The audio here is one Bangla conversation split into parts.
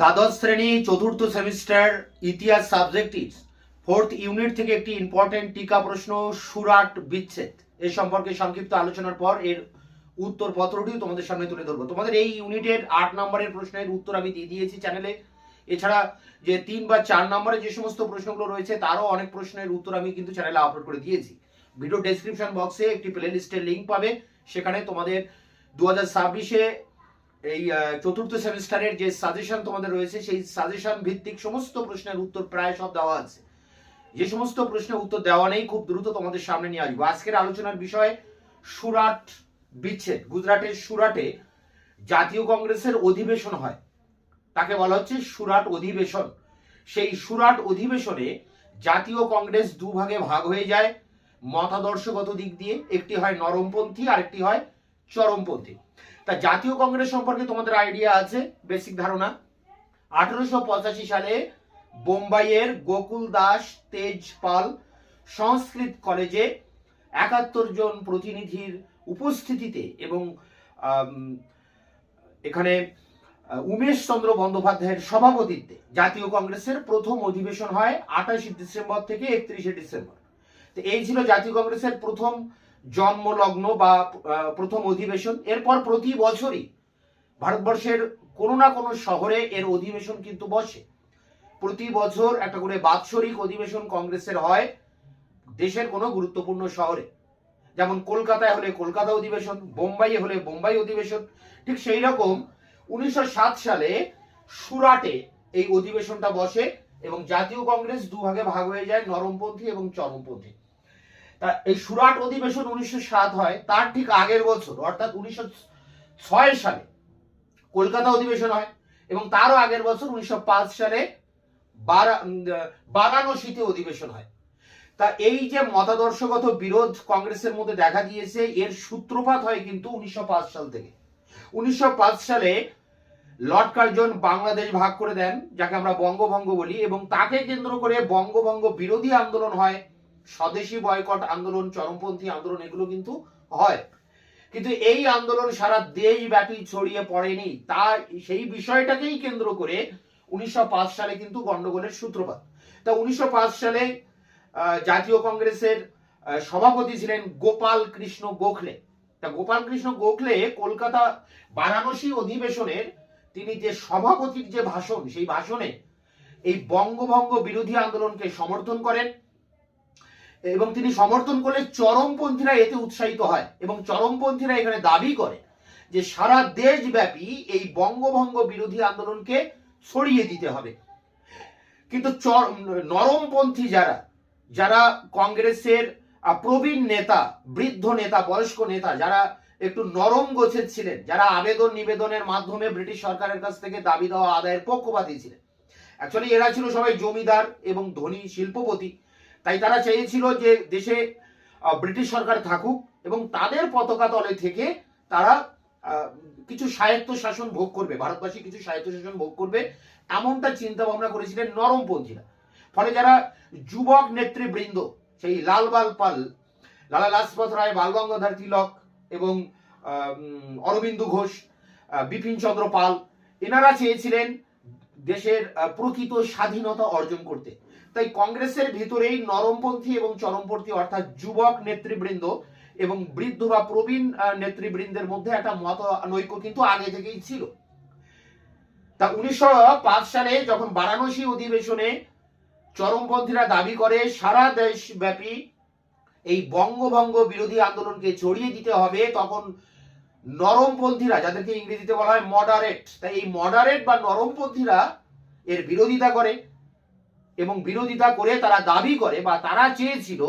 দ্বাদশ শ্রেণি, চতুর্থ সেমিস্টার, ইতিহাস সাবজেক্টিভ ফোর্থ ইউনিট থেকে একটি ইম্পর্টেন্ট টিকা প্রশ্ন, সুরাট বিচ্ছেদ। এ সম্পর্কে সংক্ষিপ্ত আলোচনার পর এর উত্তর পত্রটিও তোমাদের সামনে তুলে ধরবো। তোমাদের এই ইউনিটের আট নম্বরের প্রশ্নের উত্তর আমি দিয়ে দিয়েছি চ্যানেলে এছাড়া যে তিন বা চার নম্বরে যে সমস্ত প্রশ্নগুলো রয়েছে, তারও অনেক প্রশ্নের উত্তর আমি কিন্তু চ্যানেলে আপলোড করে দিয়েছি। ভিডিও ডেসক্রিপশন বক্সে একটি প্লে লিস্টের লিঙ্ক পাবে। সেখানে তোমাদের দু হাজার ছাব্বিশে এই চতুর্থ সেমিস্টারের যে সাজেশন তোমাদের রয়েছে, সেই সাজেশন ভিত্তিক সমস্ত প্রশ্নের উত্তর প্রায় সব দেওয়া আছে। যে সমস্ত প্রশ্নের উত্তর দেওয়া নেই, খুব দ্রুত তোমাদের সামনে নিয়ে আসব। আজকের আলোচনার বিষয়, সুরাট বিচ্ছেদ। গুজরাটের সুরাটে জাতীয় কংগ্রেসের অধিবেশন হয়। তাকে বলা হচ্ছে সুরাট অধিবেশন। সেই সুরাট অধিবেশনে জাতীয় কংগ্রেস দুভাগে ভাগ হয়ে যায়। মতাদর্শগত দিক দিয়ে। একটি হয় নরমপন্থী আর একটি হয় চরমপন্থী। তা জাতীয় কংগ্রেস সম্পর্কে তোমাদের আইডিয়া আছে বেসিক ধারণা। আঠারোশো পঁচাশি সালে বোম্বাইয়ের গোকুল দাস তেজপাল সংস্কৃত কলেজে একাত্তর জন প্রতিনিধির উপস্থিতিতে এবং এখানে উমেশ চন্দ্র বন্দ্যোপাধ্যায়ের সভাপতিত্বে জাতীয় কংগ্রেসের প্রথম অধিবেশন হয় আঠাশে ডিসেম্বর থেকে একত্রিশে ডিসেম্বর। তো এই ছিল জাতীয় কংগ্রেসের প্রথম জন্মলগ্ন বা প্রথম অধিবেশন। এরপর প্রতি বছরই ভারতবর্ষের কোনো না কোনো শহরে এর অধিবেশন কিন্তু বসে। প্রতি বছর একটা করে বাৎসরিক অধিবেশন কংগ্রেসের হয় দেশের কোনো গুরুত্বপূর্ণ শহরে। যেমন কলকাতায় হলে কলকাতা অধিবেশন, বোম্বাইয়ে হলে বোম্বাই অধিবেশন। ঠিক সেই রকম উনিশশো সাত সালে সুরাটে এই অধিবেশনটা বসে এবং জাতীয় কংগ্রেস দুভাগে ভাগ হয়ে যায় নরমপন্থী এবং চরমপন্থী। তা এই সুরাট অধিবেশন উনিশশো সাত হয়, তার ঠিক আগের বছর, অর্থাৎ উনিশশো ছয় সালে কলকাতা অধিবেশন হয় এবং তারও আগের বছর উনিশশো পাঁচ সালে বারা- বারাণসীতে অধিবেশন হয়। তা এই যে মতাদর্শগত বিরোধ কংগ্রেসের মধ্যে দেখা দিয়েছে এর সূত্রপাত হয় কিন্তু উনিশশো পাঁচ সাল থেকে। উনিশশো পাঁচ সালে লর্ড কার্জন বাংলাদেশ ভাগ করে দেন, যাকে আমরা বঙ্গভঙ্গ বলি, এবং তাকে কেন্দ্র করে বঙ্গভঙ্গ বিরোধী আন্দোলন হয় স্বদেশী বয়কট আন্দোলন, চরমপন্থী আন্দোলন, এগুলো কিন্তু হয়। কিন্তু এই আন্দোলন সারা দেশব্যাপী ছড়িয়ে পড়েনি। তা, সেই বিষয়টাকেই কেন্দ্র করে উনিশশো পাঁচ সালে কিন্তু গন্ডগোলের সূত্রপাত। তা উনিশশো পাঁচ সালে জাতীয় কংগ্রেসের সভাপতি ছিলেন গোপাল কৃষ্ণ গোখলে। তা গোপাল কৃষ্ণ গোখলে কলকাতা বারাণসী অধিবেশনের তিনি যে সভাপতির যে ভাষণ, সেই ভাষণে এই বঙ্গভঙ্গ বিরোধী আন্দোলনকে সমর্থন করেন। এবং তিনি সমর্থন করলে চরমপন্থীরা এতে উৎসাহিত হয় এবং চরমপন্থীরা এখানে দাবি করে যে সারা দেশব্যাপী এই বঙ্গভঙ্গ বিরোধী আন্দোলনকে ছড়িয়ে দিতে হবে। কিন্তু নরমপন্থী যারা যারা কংগ্রেসের প্রবীণ নেতা, বৃদ্ধ নেতা, বয়স্ক নেতা, যারা একটু নরম গোছের ছিলেন, যারা আবেদন নিবেদনের মাধ্যমে ব্রিটিশ সরকারের কাছ থেকে দাবি দেওয়া আদায়ের পক্ষপাতী ছিলেন অ্যাকচুয়ালি এরা ছিল সবাই জমিদার এবং ধনী শিল্পপতি। তাই তারা চেয়েছিল যে দেশে ব্রিটিশ সরকার থাকুক এবং তাদের পতাকা তলে থেকে তারা কিছু স্বায়ত্ত শাসন ভোগ করবে, ভারতবাসী কিছু স্বায়ত্ত শাসন ভোগ করবে, এমনটা চিন্তা ভাবনা করেছিলেন নরমপন্থীরা। ফলে যারা যুবক নেতৃবৃন্দ, সেই লালবাল পাল, লালা লাজপত রায়, বাল গঙ্গাধর তিলক এবং অরবিন্দ ঘোষ বিপিন চন্দ্র পাল, এনারা চেয়েছিলেন দেশের প্রকৃত স্বাধীনতা অর্জন করতে। তাই কংগ্রেসের ভিতরেই নরমপন্থী এবং চরমপন্থী অর্থাৎ যুবক নেতৃবৃন্দ এবং বৃদ্ধ বা প্রবীণ নেতৃবৃন্দের মধ্যে একটা মত নৈক্য কিন্তু আগে থেকেই ছিল। তা উনিশশো পাঁচ সালে যখন বারাণসী অধিবেশনে চরমপন্থীরা দাবি করে, সারা দেশব্যাপী এই বঙ্গভঙ্গ বিরোধী আন্দোলনকে ছড়িয়ে দিতে হবে, তখন নরমপন্থীরা, যাদেরকে ইংরেজিতে বলা হয় মডারেট তাই এই মডারেট বা নরমপন্থীরা এর বিরোধিতা করে। এবং বিরোধিতা করে তারা দাবি করে বা তারা চেয়েছিল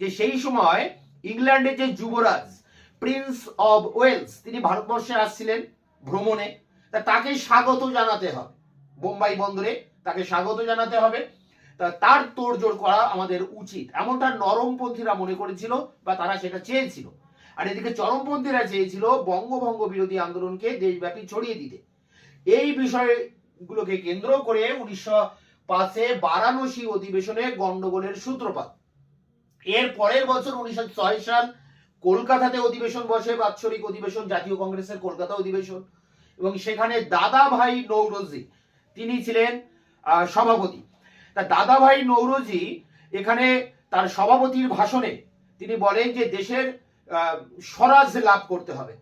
যে সেই সময় ইংল্যান্ডের যে যুবরাজ, প্রিন্স অব ওয়েলস, তিনি ভারতবর্ষে আসছিলেন ভ্রমণে, তা তাকে স্বাগত জানাতে হবে। বোম্বাই বন্দরে তাকে স্বাগত জানাতে হবে। তা তার তোড়জোড় করা আমাদের উচিত। এমনটা নরমপন্থীরা মনে করেছিল বা তারা সেটা চেয়েছিল। আর এদিকে চরমপন্থীরা চেয়েছিল বঙ্গভঙ্গ বিরোধী আন্দোলনকে দেশব্যাপী ছড়িয়ে দিতে। এই বিষয়গুলোকে কেন্দ্র করে উনিশশো পাঁচে বারাণসী অধিবেশনে গন্ডগোলের সূত্রপাত। এর পরের বছর উনিশশো ছয় সাল কলকাতাতে অধিবেশন বসে, বাৎসরিক অধিবেশন, জাতীয় কংগ্রেসের কলকাতা অধিবেশন। এবং সেখানে দাদা ভাই নৌরজি, তিনি ছিলেন সভাপতি। তা দাদাভাই নৌরজি এখানে তার সভাপতির ভাষণে তিনি বলেন যে দেশের স্বরাজ লাভ করতে হবে।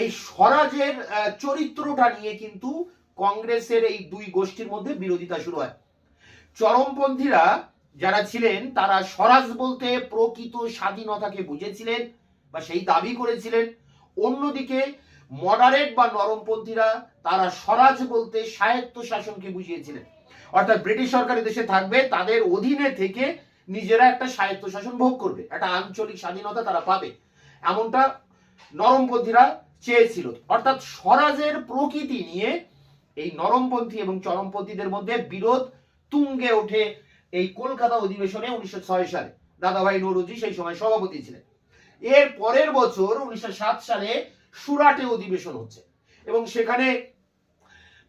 এই স্বরাজের চরিত্রটা নিয়ে কিন্তু কংগ্রেসের এই দুই গোষ্ঠীর মধ্যে বিরোধিতা শুরু হয়। চরমপন্থীরা যারা ছিলেন, তারা স্বরাজ বলতে প্রকৃত স্বাধীনতাকে বুঝেছিলেন বা সেই দাবি করেছিলেন। অন্যদিকে মডারেট বা নরমপন্থীরা তারা স্বরাজ বলতে স্বায়ত্ত শাসনকে বুঝিয়েছিলেন। অর্থাৎ ব্রিটিশ সরকার দেশে থাকবে, তাদের অধীনে থেকে নিজেরা একটা স্বায়ত্ত শাসন ভোগ করবে, একটা আঞ্চলিক স্বাধীনতা তারা পাবে। এমনটা নরমপন্থীরা চেয়েছিল। অর্থাৎ স্বরাজের প্রকৃতি নিয়ে এই নরমপন্থী এবং চরমপন্থীদের মধ্যে বিরোধ তুঙ্গে ওঠে এই কলকাতা অধিবেশনে উনিশশো ছয় সালে। দাদাভাই নৌরুজি সেই সময় সভাপতি ছিলেন। এর পরের বছর উনিশশো সাত সালে সুরাটে অধিবেশন হচ্ছে এবং সেখানে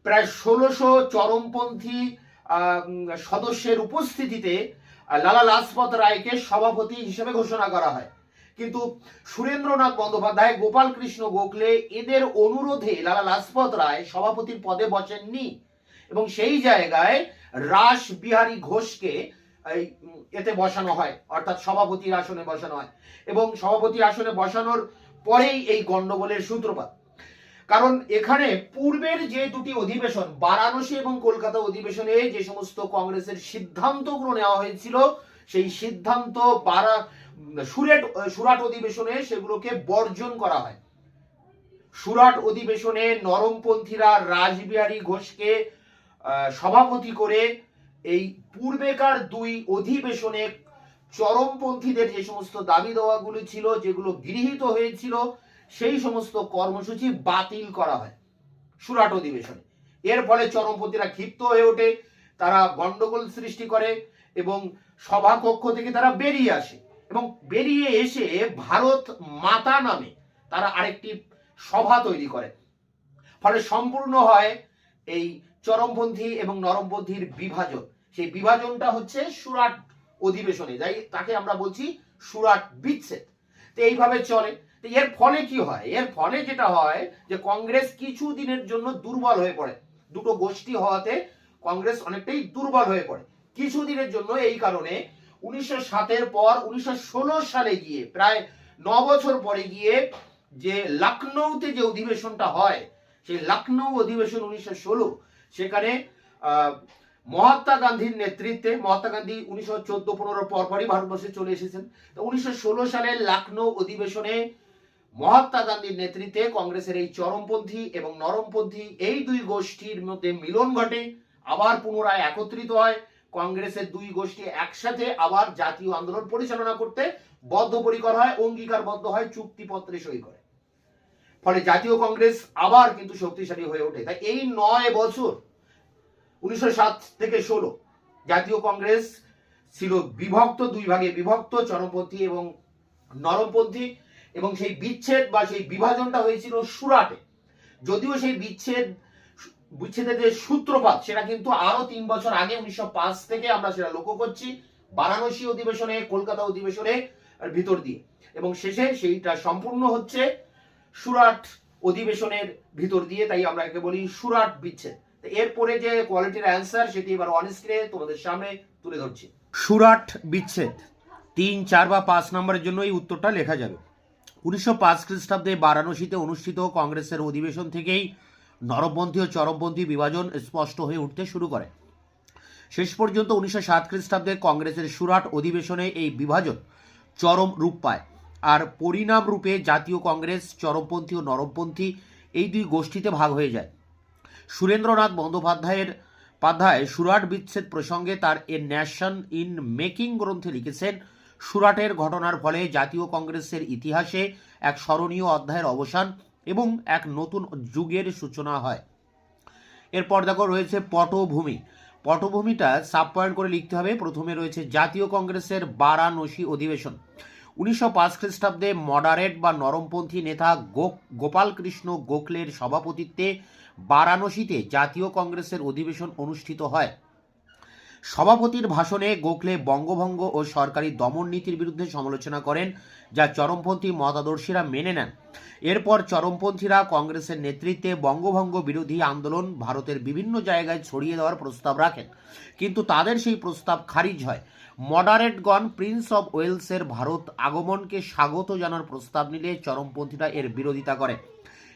প্রায় ষোলোশো চরমপন্থী সদস্যের উপস্থিতিতে লালা লাজপত রায়কে সভাপতি হিসেবে ঘোষণা করা হয়। কিন্তু সুরেন্দ্রনাথ বন্দ্যোপাধ্যায় গোপাল কৃষ্ণ গোখলে এদের অনুরোধে লালা লাজপত রায় সভাপতির পদে বসেননি এবং সেই জায়গায় রাস বিহারী ঘোষকে এতে বসানো হয়, অর্থাৎ সভাপতির আসনে বসানো হয় এবং সভাপতির আসনে বসানোর পরেই এই গন্ডগোলের সূত্রপাত। কারণ এখানে পূর্বের যে দুটি অধিবেশন, বারাণসী এবং কলকাতা অধিবেশনে যে সমস্ত কংগ্রেসের সিদ্ধান্তগুলো নেওয়া হয়েছিল, সেই সিদ্ধান্ত বারা সুরেট সুরাট অধিবেশনে সেগুলোকে বর্জন করা হয়। সুরাট অধিবেশনে নরমপন্থীরা রাসবিহারী ঘোষকে সভাপতি করে এই পূর্বেকার দুই অধিবেশনে চরমপন্থীদের যে সমস্ত দাবি দেওয়াগুলো ছিল, যেগুলো গৃহীত হয়েছিল, সেই সমস্ত কর্মসূচি বাতিল করা হয় সুরাট অধিবেশনে। এর ফলে চরমপন্থীরা ক্ষিপ্ত হয়ে ওঠে, তারা গন্ডগোল সৃষ্টি করে এবং সভাকক্ষ থেকে তারা বেরিয়ে আসে। এবং বেরিয়ে এসে ভারত মাতা নামে তারা আরেকটি সভা তৈরি করে। ফলে সম্পূর্ণ হয় এই চরমপন্থী এবং নরমপন্থীর বিভাজন। সেই বিভাজনটা হচ্ছে সুরাট অধিবেশনে, যাই তাকে আমরা বলছি সুরাট বিচ্ছেদ। তো এইভাবে চলে। তো এর ফলে কি হয়? এর ফলে যেটা হয় যে কংগ্রেস কিছু দিনের জন্য দুর্বল হয়ে পড়ে। দুটো গোষ্ঠী হওয়াতে কংগ্রেস অনেকটাই দুর্বল হয়ে পড়ে। কিছু দিনের জন্য এই কারণে উনিশশো সাতের পর উনিশশো ষোলো সালে গিয়ে, প্রায় ন বছর পরে গিয়ে যে লখনৌতে যে অধিবেশনটা হয়, সেই লখনৌ অধিবেশন উনিশশো ষোলো, সেখানে মহাত্মা গান্ধীর নেতৃত্বে, মহাত্মা গান্ধী উনিশশো চোদ্দ পনেরো পরপরই ভারতবর্ষে চলে এসেছেন। তো উনিশশো ষোলো সালে লখনৌ অধিবেশনে মহাত্মা গান্ধীর নেতৃত্বে কংগ্রেসের এই চরমপন্থী এবং নরমপন্থী এই দুই গোষ্ঠীর মধ্যে মিলন ঘটে, আবার পুনরায় একত্রিত হয়। কংগ্রেসের দুই গোষ্ঠী একসাথে আবার জাতীয় আন্দোলন পরিচালনা করতে বদ্ধপরিকর হয়, অঙ্গীকারবদ্ধ হয়, চুক্তিপত্রে সই করে। ফলে জাতীয় কংগ্রেস আবার কিন্তু শক্তিশালী হয়ে ওঠে। তাই এই নয় বছর, উনিশশো সাত থেকে ষোলো, জাতীয় কংগ্রেস ছিল বিভক্ত, দুই ভাগে বিভক্ত, চরমপন্থী এবং নরমপন্থী, এবং সেই বিচ্ছেদ বা সেই বিভাজনটা হয়েছিল সুরাটে। যদিও সেই বিচ্ছেদ বিচ্ছেদের যে সূত্রপাত, সেটা কিন্তু আরও তিন বছর আগে উনিশশো পাঁচ থেকে আমরা সেটা লক্ষ্য করছি বারাণসী অধিবেশনে, কলকাতা অধিবেশনে ভিতর দিয়ে। এবং শেষে সেইটা সম্পূর্ণ হচ্ছে সুরাট অধিবেশনের ভিতর দিয়ে, তাই আমরা একে বলি সুরাট বিচ্ছেদ। এরপরে যে কোয়ালিটির অ্যান্সার সেটি এবার অন স্ক্রিনে তোমাদের সামনে তুলে ধরছি। সুরাট বিচ্ছেদ, তিন, চার বা পাঁচ নম্বরের জন্য এই উত্তরটা লেখা যাবে। উনিশশো পাঁচ খ্রিস্টাব্দে বারাণসীতে অনুষ্ঠিত কংগ্রেসের অধিবেশন থেকেই নরমপন্থী ও চরমপন্থী বিভাজন স্পষ্ট হয়ে উঠতে শুরু করে। শেষ পর্যন্ত উনিশশো সাত খ্রিস্টাব্দে কংগ্রেসের সুরাট অধিবেশনে এই বিভাজন চরম রূপ পায়। আর পরিণাম রূপে জাতীয় কংগ্রেস চরমপন্থী ও নরমপন্থী এই দুই গোষ্ঠীতে ভাগ হয়ে যায়। সুরেন্দ্রনাথ বন্দ্যোপাধ্যায়ের পাধ্যায় সুরাট বিচ্ছেদ প্রসঙ্গে তার এ ন্যাশন ইন মেকিং গ্রন্থে লিখেছেন, সুরাটের ঘটনার ফলে জাতীয় কংগ্রেসের ইতিহাসে এক স্মরণীয় অধ্যায়ের অবসান এবং এক নতুন যুগের সূচনা হয়। এরপর দেখো রয়েছে পটভূমি। পটভূমিটা সাব পয়েন্ট করে লিখতে হবে। প্রথমে রয়েছে জাতীয় কংগ্রেসের বারাণসী অধিবেশন। উনিশশো পাঁচ খ্রিস্টাব্দে মডারেট বা নরমপন্থী নেতা গোপাল কৃষ্ণ গোখলের সভাপতিত্বে বারাণসীতে জাতীয় কংগ্রেসের অধিবেশন অনুষ্ঠিত হয়। সভাপতির ভাষণে গোখলে বঙ্গভঙ্গ ও সরকারি দমন নীতির বিরুদ্ধে সমালোচনা করেন, যা চরমপন্থী মতাদর্শীরা মেনে নেন। এরপর চরমপন্থীরা কংগ্রেসের নেতৃত্বে বঙ্গভঙ্গ বিরোধী আন্দোলন ভারতের বিভিন্ন জায়গায় ছড়িয়ে দেওয়ার প্রস্তাব রাখেন। কিন্তু তাদের সেই প্রস্তাব খারিজ হয়। মডারেটগণ প্রিন্স অব ওয়েলসের ভারত আগমনকে স্বাগত জানার প্রস্তাব নিলে চরমপন্থীরা এর বিরোধিতা করে।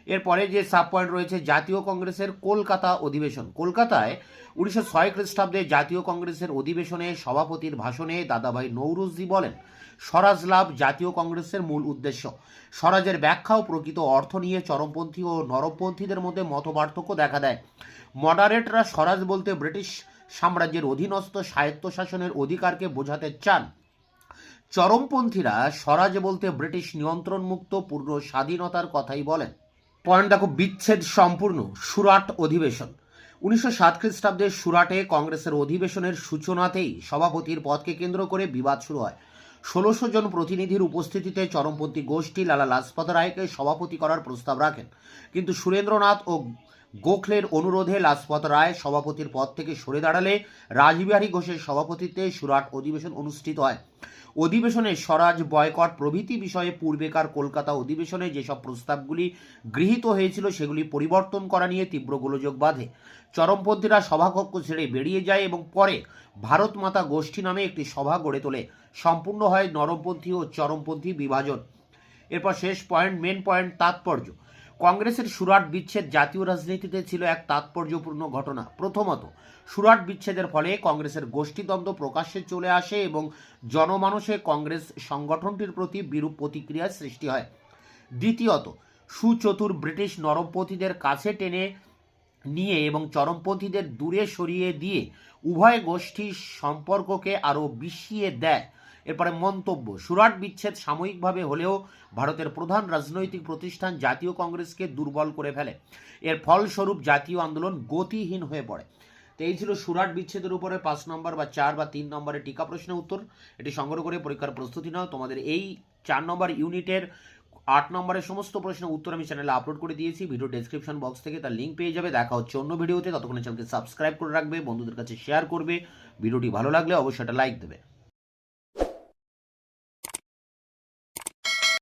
এরপরে যে সাব পয়েন্ট রয়েছে, জাতীয় কংগ্রেসের কলকাতা অধিবেশন। কলকাতায় উনিশশো ছয় খ্রিস্টাব্দে জাতীয় কংগ্রেসের অধিবেশনে সভাপতির ভাষণে দাদাভাই নৌরুজজি বলেন, স্বরাজ লাভ জাতীয় কংগ্রেসের মূল উদ্দেশ্য। স্বরাজের ব্যাখ্যা ও প্রকৃত অর্থ নিয়ে চরমপন্থী ও নরমপন্থীদের মধ্যে মতপার্থক্য দেখা দেয়। মডারেটরা স্বরাজ বলতে ব্রিটিশ সাম্রাজ্যের অধীনস্থ স্বায়ত্তশাসনের অধিকারকে বোঝাতে চান। চরমপন্থীরা স্বরাজ বলতে ব্রিটিশ নিয়ন্ত্রণমুক্ত পূর্ণ স্বাধীনতার কথাই বলেন। পয়েন্ট দেখো বিচ্ছেদ সম্পূর্ণ, সুরাট অধিবেশন। উনিশশো সাত খ্রিস্টাব্দে সুরাটে কংগ্রেসের অধিবেশনের সূচনাতেই সভাপতির পদকে কেন্দ্র করে বিবাদ শুরু হয়। ষোলোশো জন প্রতিনিধির উপস্থিতিতে চরমপন্থী গোষ্ঠী লালা লাজপত রায়কে সভাপতি করার প্রস্তাব রাখেন। কিন্তু সুরেন্দ্রনাথ ও গোখলের অনুরোধে লাজপত রায় সভাপতির পদ থেকে সরে দাঁড়ালে রাজবিহারী ঘোষের সভাপতিত্বে সুরাট অধিবেশন অনুষ্ঠিত হয়। অধিবেশনে স্বরাজ বয়কট প্রভৃতি বিষয়ে পূর্বেকার কলকাতা অধিবেশনে যেসব প্রস্তাবগুলি গৃহীত হয়েছিল সেগুলি পরিবর্তন করা নিয়ে তীব্র গোলযোগ বাঁধে। চরমপন্থীরা সভাকক্ষ ছেড়ে বেরিয়ে যায় এবং পরে ভারত মাতা গোষ্ঠী নামে একটি সভা গড়ে তোলে। সম্পূর্ণ হয় নরমপন্থী ও চরমপন্থী বিভাজন। এরপর শেষ পয়েন্ট, মেন পয়েন্ট, তাৎপর্য। কংগ্রেসের সুরাট বিচ্ছেদ জাতীয় রাজনীতিতে ছিল এক তাৎপর্যপূর্ণ ঘটনা। প্রথমত, সুরাট বিচ্ছেদের ফলে কংগ্রেসের গোষ্ঠীদ্বন্দ্ব প্রকাশ্যে চলে আসে এবং জনমানসে কংগ্রেস সংগঠনটির প্রতি বিরূপ প্রতিক্রিয়ার সৃষ্টি হয়। দ্বিতীয়ত, সুচতুর ব্রিটিশ নরমপন্থীদের কাছে টেনে নিয়ে এবং চরমপন্থীদের দূরে সরিয়ে দিয়ে উভয় গোষ্ঠীর সম্পর্ককে আরও বিষিয়ে দেয়। এরপরে মন্তব্য, সুরাট বিচ্ছেদ সাময়িকভাবে হলেও ভারতের প্রধান রাজনৈতিক প্রতিষ্ঠান জাতীয় কংগ্রেসকে দুর্বল করে ফেলে। এর ফলস্বরূপ জাতীয় আন্দোলন গতিহীন হয়ে পড়ে। তো এই ছিল সুরাট বিচ্ছেদের উপরে পাঁচ নম্বর বা চার বা তিন নম্বরের টিকা প্রশ্নের উত্তর। এটি সংগ্রহ করে পরীক্ষার প্রস্তুতি নাও। তোমাদের এই চার নম্বর ইউনিটের আট নম্বরের সমস্ত প্রশ্নের উত্তর আমি চ্যানেলে আপলোড করে দিয়েছি। ভিডিও ডেসক্রিপশন বক্স থেকে তার লিঙ্ক পেয়ে যাবে। দেখা হচ্ছে অন্য ভিডিওতে। ততক্ষণে চ্যানেলকে সাবস্ক্রাইব করে রাখবে, বন্ধুদের কাছে শেয়ার করবে। ভিডিওটি ভালো লাগলে অবশ্যই একটা লাইক দেবে।